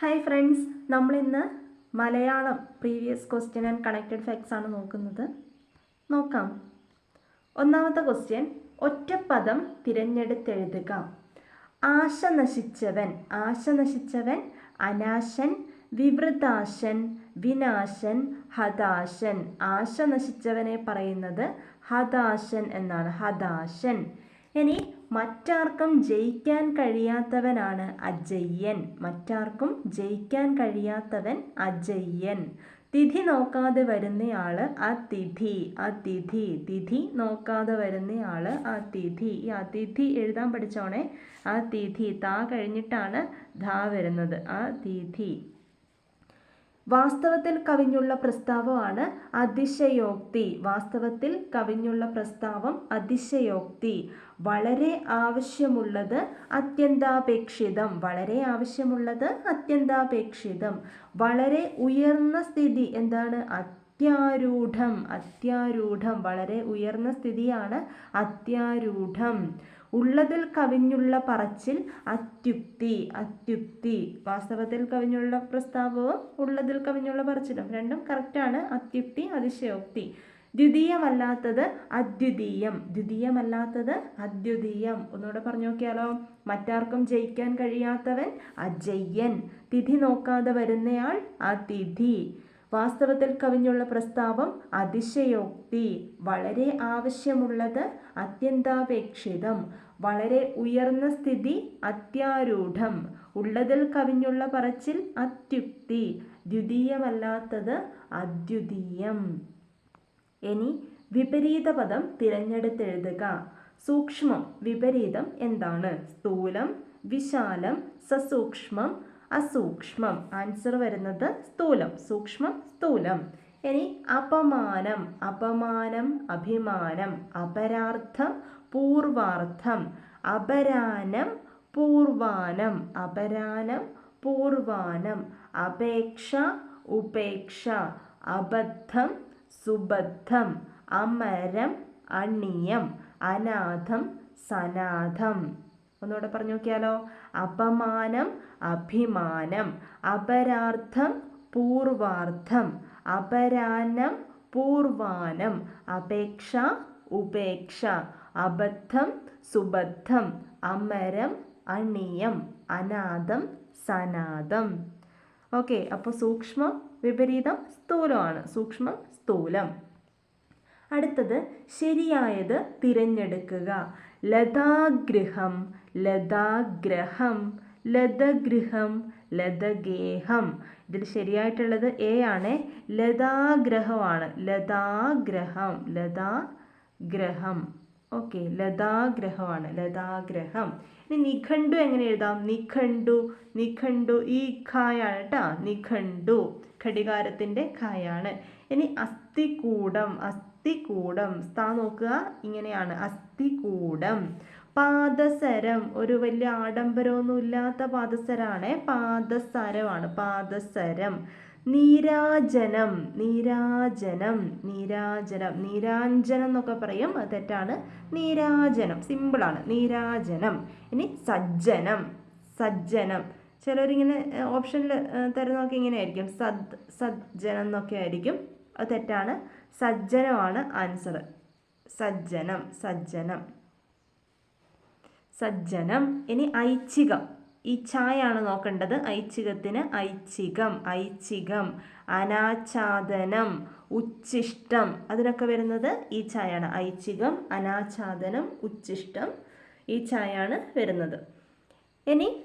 Hi friends നമ്മളിന്ന് Malayalam previous question and connected facts ആണ് നോക്കുന്നത്. നോക്കാം. ഒന്നാമത്തെ ക്വസ്റ്റ്യൻ ഒറ്റപ്പദം തിരഞ്ഞെടുത്തെഴുതുക. ആശ നശിച്ചവൻ ആശ നശിച്ചവൻ അനാശൻ വിവൃതാശൻ വിനാശൻ ഹതാശൻ. ആശ നശിച്ചവനെ പറയുന്നത് ഹതാശൻ എന്നാണ് ഹതാശൻ. ഇനി മറ്റാർക്കും ജയിക്കാൻ കഴിയാത്തവനാണ് അജയ്യൻ. മറ്റാർക്കും ജയിക്കാൻ കഴിയാത്തവൻ അജയ്യൻ. തിഥി നോക്കാതെ വരുന്നയാൾ അതിഥി അതിഥി തിഥി നോക്കാതെ വരുന്നയാൾ അതിഥി ഈ അതിഥി എഴുതാൻ പഠിച്ചോണേ അതിഥി തിഥി. താ കഴിഞ്ഞിട്ടാണ് ധാ വരുന്നത്. അതിഥി വാസ്തവത്തിൽ കവിഞ്ഞുള്ള പ്രസ്താവമാണ് അതിശയോക്തി. വാസ്തവത്തിൽ കവിഞ്ഞുള്ള പ്രസ്താവം അതിശയോക്തി. വളരെ ആവശ്യമുള്ളത് അത്യന്താപേക്ഷിതം. വളരെ ആവശ്യമുള്ളത് അത്യന്താപേക്ഷിതം. വളരെ ഉയർന്ന സ്ഥിതി എന്താണ്? അത്യാരൂഢം. അത്യാരൂഢം. വളരെ ഉയർന്ന സ്ഥിതിയാണ് അത്യാരൂഢം. ഉള്ളതിൽ കവിഞ്ഞുള്ള പറച്ചിൽ അത്യുക്തി അത്യുക്തി. വാസ്തവത്തിൽ കവിഞ്ഞുള്ള പ്രസ്താവവും ഉള്ളതിൽ കവിഞ്ഞുള്ള പറച്ചിലും രണ്ടും കറക്റ്റാണ് അത്യുക്തി അതിശയോക്തി. ദ്വിതീയമല്ലാത്തത് അദ്വിതീയം. ദ്വിതീയമല്ലാത്തത് അദ്വിതീയം. ഒന്നുകൂടെ പറഞ്ഞു നോക്കിയാലോ? മറ്റാർക്കും ജയിക്കാൻ കഴിയാത്തവൻ അജയ്യൻ. തിഥി നോക്കാതെ വരുന്നയാൾ അതിഥി. വാസ്തവത്തിൽ കവിഞ്ഞുള്ള പ്രസ്താവം അതിശയോക്തി. വളരെ ആവശ്യമുള്ളത് അത്യന്താപേക്ഷിതം. വളരെ ഉയർന്ന സ്ഥിതി അത്യാരൂഢം. ഉള്ളതിൽ കവിഞ്ഞുള്ള പറച്ചിൽ അത്യുക്തി. ദ്വിതീയമല്ലാത്തത് അദ്വിതീയം. ഇനി വിപരീത പദം തിരഞ്ഞെടുത്തെഴുതുക. സൂക്ഷ്മം വിപരീതം എന്താണ്? സ്ഥൂലം വിശാലം സസൂക്ഷ്മം അസൂക്ഷ്മം. ആൻസർ വരുന്നത് സ്ഥൂലം. സൂക്ഷ്മം സ്ഥൂലം. ഇനി അപമാനം. അപമാനം അഭിമാനം. അപരാർത്ഥം പൂർവാർത്ഥം. അപരാനം പൂർവാനം. അപരാനം പൂർവാനം. അപേക്ഷ ഉപേക്ഷ. അബദ്ധം സുബദ്ധം. അമരം അണിയം. അനാഥം സനാഥം. ഒന്നുകൂടെ പറഞ്ഞു നോക്കിയാലോ? അപമാനം അഭിമാനം അപരാർത്ഥം പൂർവാർത്ഥം അപരാനം പൂർവാനം അപേക്ഷ ഉപേക്ഷ അബദ്ധം സുബദ്ധം അമരം അണിയം അനാഥം സനാഥം ഓക്കെ അപ്പോൾ സൂക്ഷ്മം വിപരീതം സ്ഥൂലമാണ്. സൂക്ഷ്മം സ്ഥൂലം. അടുത്തത് ശരിയായത് തിരഞ്ഞെടുക്കുക. ലതാഗൃഹം ലതാഗ്രഹം. ലതഗൃഹം ലതഗേഹം. ഇതിൽ ശരിയായിട്ടുള്ളത് എ ആണ്. ലതാഗ്രഹമാണ്. ലതാഗ്രഹം ലതാഗ്രഹം. ഓക്കെ ലതാഗ്രഹമാണ്. ലതാഗ്രഹം. ഇനി നിഘണ്ടു എങ്ങനെ എഴുതാം? നിഘണ്ടു നിഘണ്ടു ഈ ഖായാണ് കേട്ടോ നിഘണ്ടു. ഘടികാരത്തിന്റെ ഖായാണ്. ഇനി അസ്ഥികൂടം അസ്ഥികൂടം. സ്ഥാ നോക്കുക. ഇങ്ങനെയാണ്. അസ്ഥികൂടം. പാദസരം. ഒരു വലിയ ആഡംബരമൊന്നും ഇല്ലാത്ത പാദസരമാണ്. പാദസരമാണ് പാദസരം. നീരാജനം. നീരാജനം. നീരാജനം. നീരാഞ്ജനം എന്നൊക്കെ പറയും. അത് തെറ്റാണ്. നീരാജനം. സിമ്പിളാണ്. നീരാജനം. ഇനി സജ്ജനം. സജ്ജനം. ചിലരിങ്ങനെ ഓപ്ഷനിൽ തരുന്നതൊക്കെ ഇങ്ങനെ ആയിരിക്കും സദ് സജ്ജനം എന്നൊക്കെ ആയിരിക്കും. അത് തെറ്റാണ്. സജ്ജനമാണ് ആൻസർ സജ്ജനം. സജ്ജനം. സജ്ജനം. ഇനി ഐച്ഛികം. ഈ ഛായാണ് നോക്കേണ്ടത്. ഐച്ഛികത്തിന് ഐച്ഛികം ഐച്ഛികം അനാച്ഛാദനം ഉച്ഛിഷ്ടം. അതിനൊക്കെ വരുന്നത് ഈ ഛായാണ് ഐച്ഛികം അനാച്ഛാദനം ഉച്ഛിഷ്ടം ഈ ഛായാണ് വരുന്നത്. ഇനി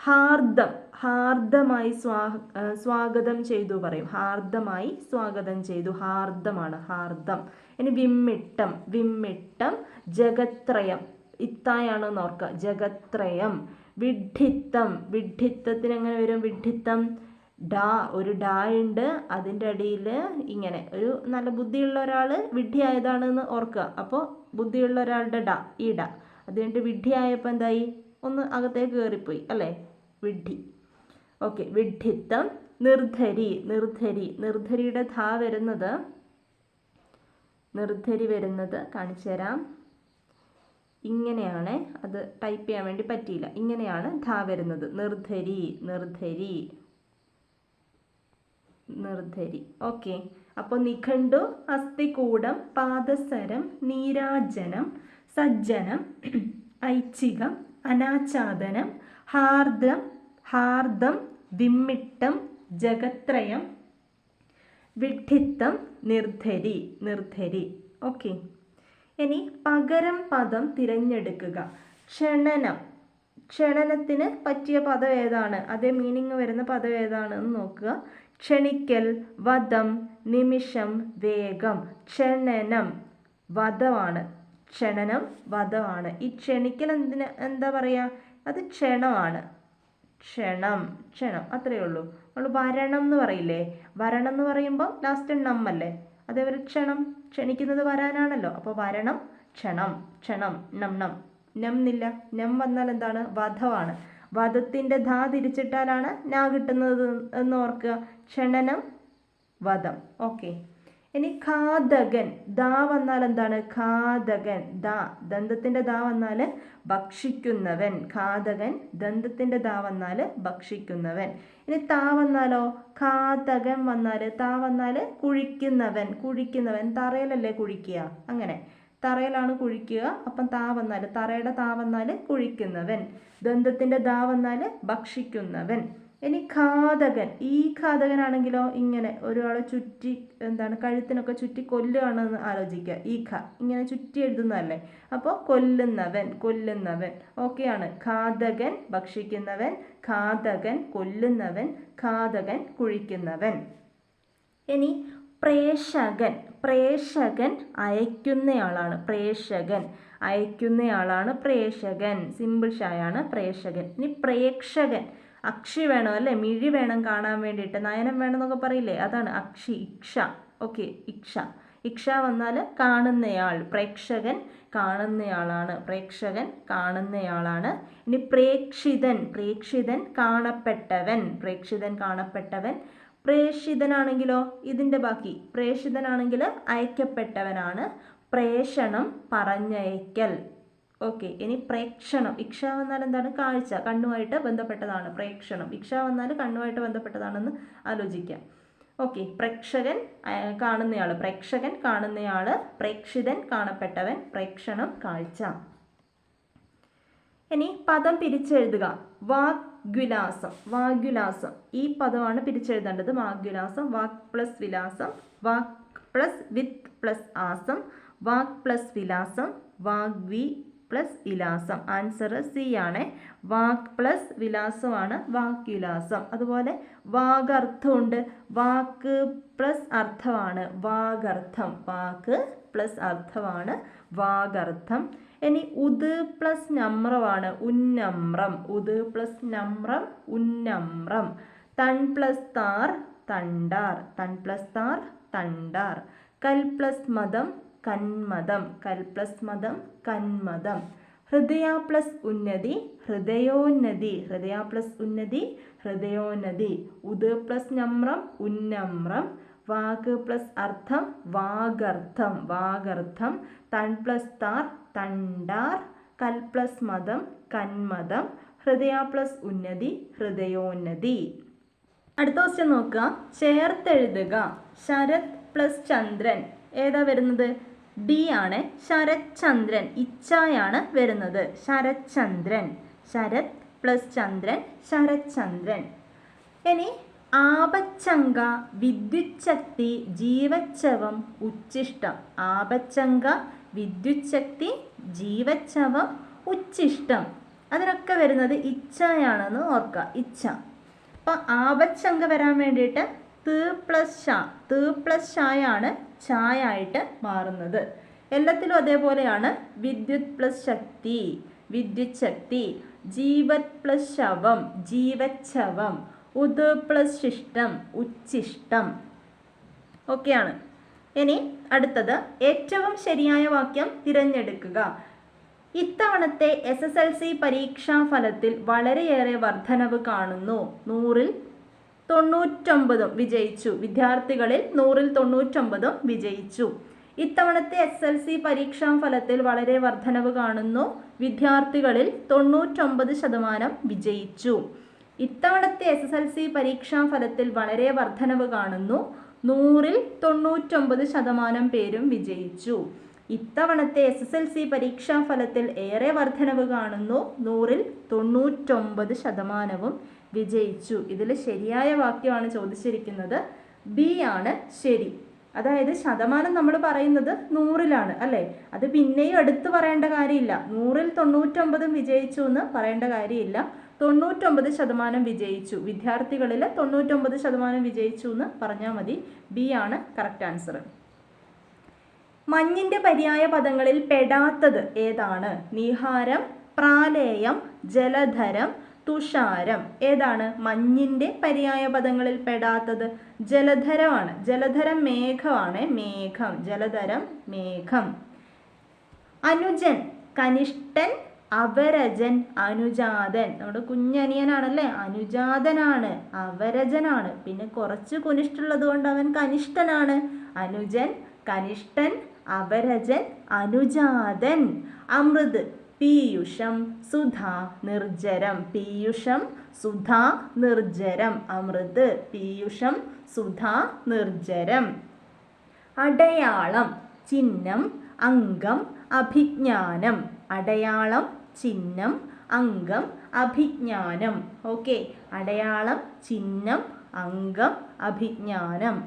ഹാർദം. ഹാർദമായി സ്വാ സ്വാഗതം ചെയ്തു പറയും. ഹാർദമായി സ്വാഗതം ചെയ്തു. ഹാർദമാണ് ഹാർദം. ഇനി വിമ്മിട്ടം. വിമ്മിട്ടം ജഗത്രയം. ഇത്തായാണെന്ന് ഓർക്കുക. ജഗത്രയം. വിഡ്ഢിത്തം. വിഡ്ഢിത്തത്തിന് എങ്ങനെ വരും? വിഡ്ഢിത്തം ഡാ ഒരു ഡാ ഉണ്ട്. അതിന്റെ അടിയിൽ ഇങ്ങനെ. ഒരു നല്ല ബുദ്ധിയുള്ള ഒരാൾ വിഡ്ഢിയായതാണെന്ന് ഓർക്കുക. അപ്പോൾ ബുദ്ധിയുള്ള ഒരാളുടെ ഡ ഈ ഡാ. അത് കഴിഞ്ഞിട്ട് വിഡ്ഢിയായപ്പോൾ എന്തായി? ഒന്ന് അകത്തേക്ക് കയറിപ്പോയി അല്ലേ? വിഡ്ഢി. ഓക്കെ വിഡ്ഢിത്തം നിർധരി നിർധരി. നിർധരിയുടെ ധാ വരുന്നത് നിർധരി വരുന്നത് കാണിച്ചു തരാം. ഇങ്ങനെയാണ് അത് ടൈപ്പ് ചെയ്യാൻ വേണ്ടി പറ്റിയില്ല. ഇങ്ങനെയാണ് ധാ വരുന്നത്. നിർധരി നിർധരി നിർധരി. ഓക്കെ അപ്പോൾ നിഘണ്ടു അസ്ഥികൂടം പാദസരം നീരാജനം സജ്ജനം ഐച്ഛികം അനാച്ഛാദനം ഹാർദം ഹാർദം വിമ്മിട്ടം ജഗത്രയം വിഡ്ഢിത്തം നിർധരി നിർധരി. ഓക്കെ ഇനി പകരം പദം തിരഞ്ഞെടുക്കുക. ക്ഷണനം. ക്ഷണനത്തിന് പറ്റിയ പദം ഏതാണ്? അതേ മീനിങ് വരുന്ന പദം ഏതാണ് എന്ന് നോക്കുക. ക്ഷണിക്കൽ വധം നിമിഷം വേഗം. ക്ഷണനം. വധമാണ്. ക്ഷണനം വധമാണ്. ഈ ക്ഷണിക്കൽ എന്തിന് എന്താ പറയുക അത് ക്ഷണമാണ്. ക്ഷണം ക്ഷണം. അത്രയേ ഉള്ളൂ. നമ്മൾ വരണം എന്ന് പറയില്ലേ? വരണം എന്ന് പറയുമ്പോൾ ലാസ്റ്റ് നമ്മല്ലേ? അതേപോലെ ക്ഷണം ക്ഷണിക്കുന്നത് വരാനാണല്ലോ. അപ്പോൾ വരണം ക്ഷണം ക്ഷണം നം നം. നം നം വന്നാൽ എന്താണ്? വധമാണ്. വധത്തിന്റെ ധാ തിരിച്ചിട്ടാലാണ് നാ കിട്ടുന്നത് എന്ന് ഓർക്കുക. ക്ഷണനം വധം. ഓക്കെ. ഇനി ഖാദകൻ ദാ വന്നാൽ എന്താണ്? ഖാദകൻ ദാ ദന്തത്തിന്റെ ദാ വന്നാൽ ഭക്ഷിക്കുന്നവൻ. ഖാദകൻ ദന്തത്തിന്റെ ദാ വന്നാൽ ഭക്ഷിക്കുന്നവൻ. ഇനി താ വന്നാലോ? ഖാദകൻ വന്നാൽ താ വന്നാൽ കുഴിക്കുന്നവൻ. കുഴിക്കുന്നവൻ തറയിലല്ലേ കുഴിക്കുക? അങ്ങനെ. തറയിലാണ് കുഴിക്കുക. അപ്പം താ വന്നാൽ തറയുടെ താ വന്നാൽ കുഴിക്കുന്നവൻ. ദന്തത്തിന്റെ ദാ വന്നാൽ ഭക്ഷിക്കുന്നവൻ. ഇനി ഘാതകൻ ഈ ഘാതകനാണെങ്കിലോ ഇങ്ങനെ ഒരാളെ ചുറ്റി എന്താണ് കഴുത്തിനൊക്കെ ചുറ്റി കൊല്ലുകയാണെന്ന് ആലോചിക്കുക. ഈ ഖ ഇങ്ങനെ ചുറ്റി എഴുതുന്നതല്ലേ? അപ്പോൾ കൊല്ലുന്നവൻ കൊല്ലുന്നവൻ. ഓക്കെയാണ് ഘാതകൻ ഭക്ഷിക്കുന്നവൻ ഘാതകൻ കൊല്ലുന്നവൻ ഘാതകൻ കുഴിക്കുന്നവൻ. ഇനി പ്രേഷകൻ പ്രേഷകൻ അയക്കുന്നയാളാണ് പ്രേഷകൻ അയക്കുന്നയാളാണ് പ്രേഷകൻ സിമ്പിൾ ഷായാണ് പ്രേഷകൻ ഇനി പ്രേക്ഷകൻ. അക്ഷി വേണം അല്ലേ? മിഴി വേണം കാണാൻ വേണ്ടിയിട്ട്. നയനം വേണം എന്നൊക്കെ പറയില്ലേ? അതാണ്. അക്ഷി ഇക്ഷ. ഓക്കെ ഇക്ഷ. ഇക്ഷ വന്നാൽ കാണുന്നയാൾ പ്രേക്ഷകൻ കാണുന്നയാളാണ്. പ്രേക്ഷകൻ കാണുന്നയാളാണ്. ഇനി പ്രേക്ഷിതൻ പ്രേക്ഷിതൻ കാണപ്പെട്ടവൻ. പ്രേക്ഷിതൻ കാണപ്പെട്ടവൻ. പ്രേഷിതനാണെങ്കിലോ ഇതിന്റെ ബാക്കി. പ്രേഷിതനാണെങ്കിൽ അയക്കപ്പെട്ടവനാണ്. പ്രേഷണം പറഞ്ഞയക്കൽ. ഓക്കെ ഇനി പ്രേക്ഷണം. ഇക്ഷ വന്നാൽ എന്താണ്? കാഴ്ച. കണ്ണുമായിട്ട് ബന്ധപ്പെട്ടതാണ് പ്രേക്ഷണം. ഇക്ഷ വന്നാൽ കണ്ണുമായിട്ട് ബന്ധപ്പെട്ടതാണെന്ന് ആലോചിക്കാം. ഓക്കെ പ്രേക്ഷകൻ കാണുന്നയാൾ പ്രേക്ഷകൻ കാണുന്നയാൾ പ്രേക്ഷിതൻ കാണപ്പെട്ടവൻ. പ്രേക്ഷണം കാഴ്ച. ഇനി പദം പിരിച്ചെഴുതുക. വാഗ്വിലാസം. വാഗ്വിലാസം. ഈ പദമാണ് പിരിച്ചെഴുതേണ്ടത്. വാഗ്വിലാസം. വാക് പ്ലസ് വിലാസം. വാക് പ്ലസ് വിത്ത് പ്ലസ് ആസം. വാക് പ്ലസ് വിലാസം. വാഗ്വി പ്ലസ് വിലാസം. ആൻസർ സി ആണ്. വാക്ക് പ്ലസ് വിലാസമാണ് വാക്ക് വിലാസം. അതുപോലെ വാഗർത്ഥമുണ്ട് വാക്ക് പ്ലസ് അർത്ഥമാണ് വാഗർത്ഥം വാക്ക് പ്ലസ് അർത്ഥമാണ് വാഗർത്ഥം ഇനി ഉത് പ്ലസ് നമ്രമാണ് ഉന്നമ്രം. ഉത് പ്ലസ് നമ്രം ഉന്നമ്രം. തൺ പ്ലസ് താർ തണ്ടാർ. തൺ പ്ലസ് താർ തണ്ടാർ. കൽ പ്ലസ് മതം കന്മതം. കൽ പ്ലസ് മതം കന്മതം. ഹൃദയ പ്ലസ് ഉന്നതി ഹൃദയോന്നതി. ഹൃദയ പ്ലസ് ഉന്നതി ഹൃദയോന്നതി. ഉത് പ്ലസ് നമ്രം ഉന്നമ്രം. വാക് പ്ലസ് അർത്ഥം വാഗർത്ഥം വാഗർത്ഥം തൺ പ്ലസ് താർ തണ്ടാർ. കൽ പ്ലസ് മതം കന്മതം. ഹൃദയ പ്ലസ് ഉന്നതി ഹൃദയോന്നതി. അടുത്ത ക്വസ്റ്റ്യൻ നോക്കുക ചേർത്തെഴുതുക. ശരത് പ്ലസ് ചന്ദ്രൻ. ഏതാ വരുന്നത്? ഡി ആണ് ശരത് ചന്ദ്രൻ വരുന്നത്. ശരത് ചന്ദ്രൻ ശരത് പ്ലസ് ചന്ദ്രൻ ശരത് ചന്ദ്രൻ ഇനി ആപച്ചങ്ക വിദ്യുച്ഛക്തി ജീവച്ഛവം ഉച്ഛിഷ്ടം ആപച്ചങ്ക വിദ്യുച്ഛക്തി ജീവച്ഛവം ഉച്ഛിഷ്ടം അതിനൊക്കെ വരുന്നത് ഇച്ഛയാണെന്ന് ഓർക്കുക. ഇച്ഛ. അപ്പം ആപച്ചങ്ക വരാൻ വേണ്ടിയിട്ട് ത് പ്ലസ് ഷ ത് പ്ലസ് ഷായാണ് ചായ ആയിട്ട് മാറുന്നത്. എല്ലാത്തിലും അതേപോലെയാണ് വിദ്യുത് പ്ലസ് ശക്തി വിദ്യുത് ശക്തി ജീവത് പ്ലസ് ശവം ജീവച്ഛവം ഉത് പ്ലസ് ശിഷ്ടം ഉച്ഛിഷ്ടം. ഓക്കെയാണ് ഇനി അടുത്തത് ഏറ്റവും ശരിയായ വാക്യം തിരഞ്ഞെടുക്കുക. ഇത്തവണത്തെ എസ് എസ് എൽ സി പരീക്ഷാ ഫലത്തിൽ വളരെയേറെ വർധനവ് കാണുന്നു. നൂറിൽ തൊണ്ണൂറ്റൊമ്പതും വിജയിച്ചു. വിദ്യാർത്ഥികളിൽ നൂറിൽ തൊണ്ണൂറ്റൊമ്പതും വിജയിച്ചു. ഇത്തവണത്തെ എസ് എൽ സി പരീക്ഷാ ഫലത്തിൽ വളരെ വർധനവ് കാണുന്നു. വിദ്യാർത്ഥികളിൽ തൊണ്ണൂറ്റൊമ്പത് ശതമാനം വിജയിച്ചു. ഇത്തവണത്തെ എസ് എസ് എൽ സി പരീക്ഷാ ഫലത്തിൽ വളരെ വർധനവ് കാണുന്നു. നൂറിൽ തൊണ്ണൂറ്റൊമ്പത് ശതമാനം പേരും വിജയിച്ചു. ഇത്തവണത്തെ എസ് എസ് എൽ സി പരീക്ഷാ ഫലത്തിൽ ഏറെ വർധനവ് കാണുന്നു. നൂറിൽ തൊണ്ണൂറ്റൊമ്പത് ശതമാനവും വിജയിച്ചു. ഇതിൽ ശരിയായ വാക്യമാണ് ചോദിച്ചിരിക്കുന്നത്. ബി ആണ് ശരി. അതായത് ശതമാനം നമ്മൾ പറയുന്നത് നൂറിലാണ് അല്ലേ? അത് പിന്നെയും എടുത്തു പറയേണ്ട കാര്യമില്ല. നൂറിൽ തൊണ്ണൂറ്റൊമ്പതും വിജയിച്ചു എന്ന് പറയേണ്ട കാര്യമില്ല. തൊണ്ണൂറ്റൊമ്പത് ശതമാനം വിജയിച്ചു. വിദ്യാർത്ഥികളിൽ തൊണ്ണൂറ്റൊമ്പത് ശതമാനം വിജയിച്ചു എന്ന് പറഞ്ഞാൽ മതി. ബി ആണ് കറക്റ്റ് ആൻസർ മഞ്ഞിന്റെ പര്യായ പദങ്ങളിൽ പെടാത്തത് ഏതാണ്? നിഹാരം പ്രാലേയം ജലധരം തുഷാരം. ഏതാണ്? മഞ്ഞിന്റെ പര്യായ പദങ്ങളിൽ പെടാത്തത്. ജലധരമാണ്. ജലധരം മേഘമാണ്. മേഘം. ജലധരം മേഘം. അനുജൻ. കനിഷ്ഠൻ അവരജൻ അനുജാതൻ. നമ്മുടെ കുഞ്ഞനിയനാണല്ലേ? അനുജാതനാണ്. അവരജനാണ്. പിന്നെ കുറച്ച് കുനിഷ്ഠുള്ളത് കൊണ്ട് അവൻ കനിഷ്ഠനാണ്. അനുജൻ കനിഷ്ഠൻ അവരജൻ അനുജാതൻ. അമൃത്. പീയുഷം സുധ നിർജരം. പീയുഷം സുധ നിർജരം. അമൃത് പീയുഷം സുധ നിർജരം. അടയാളം ചിഹ്നം അംഗം അഭിജ്ഞാനം. അടയാളം ചിഹ്നം അംഗം അഭിജ്ഞാനം. ഓക്കെ. അടയാളം ചിഹ്നം അംഗം അഭിജ്ഞാനം.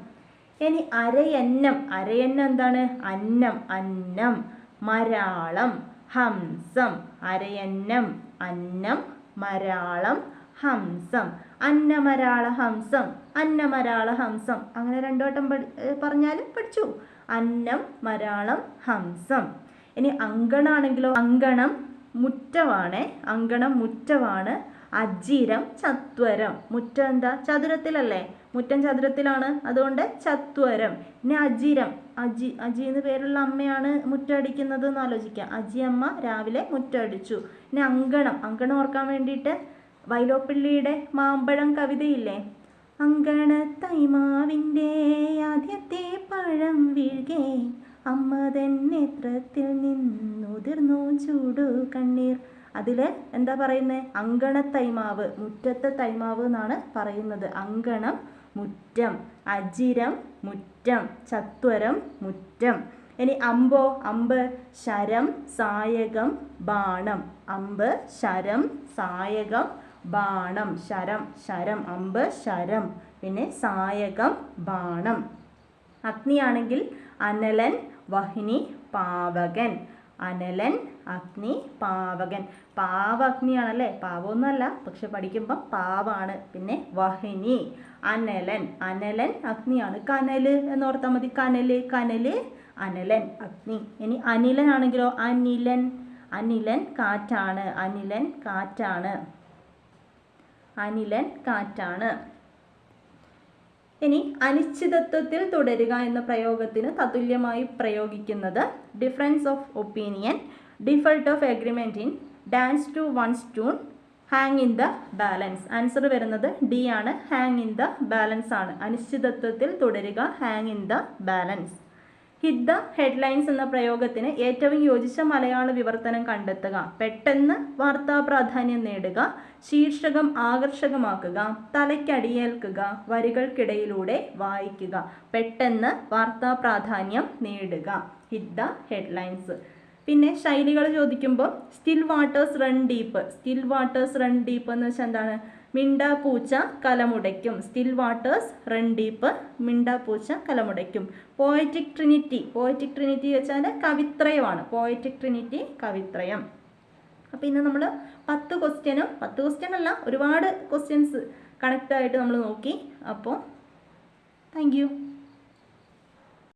ഇനി അരയന്നം. അരയന്നം എന്താണ്? അന്നം അന്നം മരാളം. ഹംസം അരയന്നം അന്നം മരാളം ഹംസം. അന്നമരാള ഹംസം അന്നമരാള ഹംസം. അങ്ങനെ രണ്ടു വട്ടം പറഞ്ഞാലും പഠിച്ചു. അന്നം മരാളം ഹംസം. ഇനി അങ്കണാണെങ്കിലോ? അങ്കണം മുറ്റമാണ് അങ്കണം മുറ്റമാണ് അജിരം ചത്വരം. മുറ്റം എന്താ? ചതുരത്തിലല്ലേ? മുറ്റം ചതുരത്തിലാണ്. അതുകൊണ്ട് ചത്വരം. പിന്നെ അജിരം. അജി അജി എന്ന് പേരുള്ള അമ്മയാണ് മുറ്റടിക്കുന്നത് എന്ന് ആലോചിക്കാം. അജി അമ്മ രാവിലെ മുറ്റടിച്ചു പിന്നെ അങ്കണം. അങ്കണം ഓർക്കാൻ വേണ്ടിയിട്ട് വൈലോപ്പിള്ളിയുടെ മാമ്പഴം കവിതയില്ലേ? അങ്കണത്തൈമാവിന്റെ ആദ്യത്തെ പഴം വീഴ്കേ. അമ്മ തന്നെ നേത്രത്തിൽ നിന്നുതിർന്നു ചൂടു കണ്ണീർ. അതിൽ എന്താ പറയുന്നത് അങ്കണത്തൈമാവ്. മുറ്റത്തെ തൈമാവ് എന്നാണ് പറയുന്നത്. അങ്കണം മുറ്റം അജിരം മുറ്റം ചത്വരം മുറ്റം. ഇനി അമ്പോ അമ്പ് ശരം സായകം ബാണം. അമ്പ് ശരം സായകം ബാണം. ശരം ശരം അമ്പ് ശരം. പിന്നെ സായകം ബാണം. അഗ്നിയാണെങ്കിൽ അനലൻ വഹിനി പാവകൻ. അനലൻ അഗ്നി പാവകൻ. പാവ അഗ്നിയാണല്ലേ പാവമൊന്നുമല്ല പക്ഷെ പഠിക്കുമ്പോൾ പാവാണ്. പിന്നെ വഹിനി അനലൻ. അനലൻ അഗ്നിയാണ്. കനൽ എന്നോർത്താൽ മതി. കനൽ കനൽ അനലൻ അഗ്നി. ഇനി അനിലൻ ആണെങ്കിലോ അനിലൻ. അനിലൻ കാറ്റാണ്. അനിലൻ കാറ്റാണ്. അനിലൻ കാറ്റാണ്. ഇനി അനിശ്ചിതത്വത്തിൽ തുടരുക എന്ന പ്രയോഗത്തിന് തതുല്യമായി പ്രയോഗിക്കുന്നത് difference of opinion default of agreement in dance to one സ്റ്റൂൺ hang in the balance answer വരുന്നത് ഡി ആണ്. ഹാങ് ഇൻ ദ ബാലൻസ് ആണ്. അനിശ്ചിതത്വത്തിൽ തുടരുക. Hang in the balance hit the headlines എന്ന പ്രയോഗത്തിന് ഏറ്റവും യോജിച്ച മലയാള വിവർത്തനം കണ്ടെത്തുക. പെട്ടെന്ന് വാർത്താ പ്രാധാന്യം നേടുക. ശീർഷകം ആകർഷകമാക്കുക. തലയ്ക്കടിയേൽക്കുക വരികൾക്കിടയിലൂടെ വായിക്കുക. പെട്ടെന്ന് വാർത്താ പ്രാധാന്യം നേടുക. ഹിറ്റ് ദ ഹെഡ്ലൈൻസ് പിന്നെ ശൈലികൾ ചോദിക്കുമ്പോൾ still waters run deep still waters run deep എന്ന് വെച്ചാൽ എന്താണ്? മിണ്ട പൂച്ച കലമുടയ്ക്കും സ്റ്റിൽ വാട്ടേഴ്സ് റൺ ഡീപ്പ് മിണ്ട പൂച്ച കലമുടയ്ക്കും പോയറ്റിക് ട്രിനിറ്റി പോയറ്റിക് ട്രിനിറ്റി വെച്ചാൽ കവിത്രയമാണ്. Poetic Trinity കവിത്രയം. അപ്പോൾ ഇന്ന് നമ്മൾ പത്ത് ക്വസ്റ്റ്യനും പത്ത് ക്വസ്റ്റ്യൻ അല്ല ഒരുപാട് ക്വസ്റ്റ്യൻസ് കണക്റ്റായിട്ട് നമ്മൾ നോക്കി. അപ്പോൾ താങ്ക്